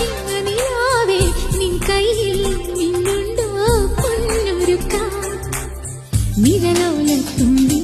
ചിങ്ങനിലാവേ നിൻ കയ്യിൽ നിരലോലത്തുമ്പി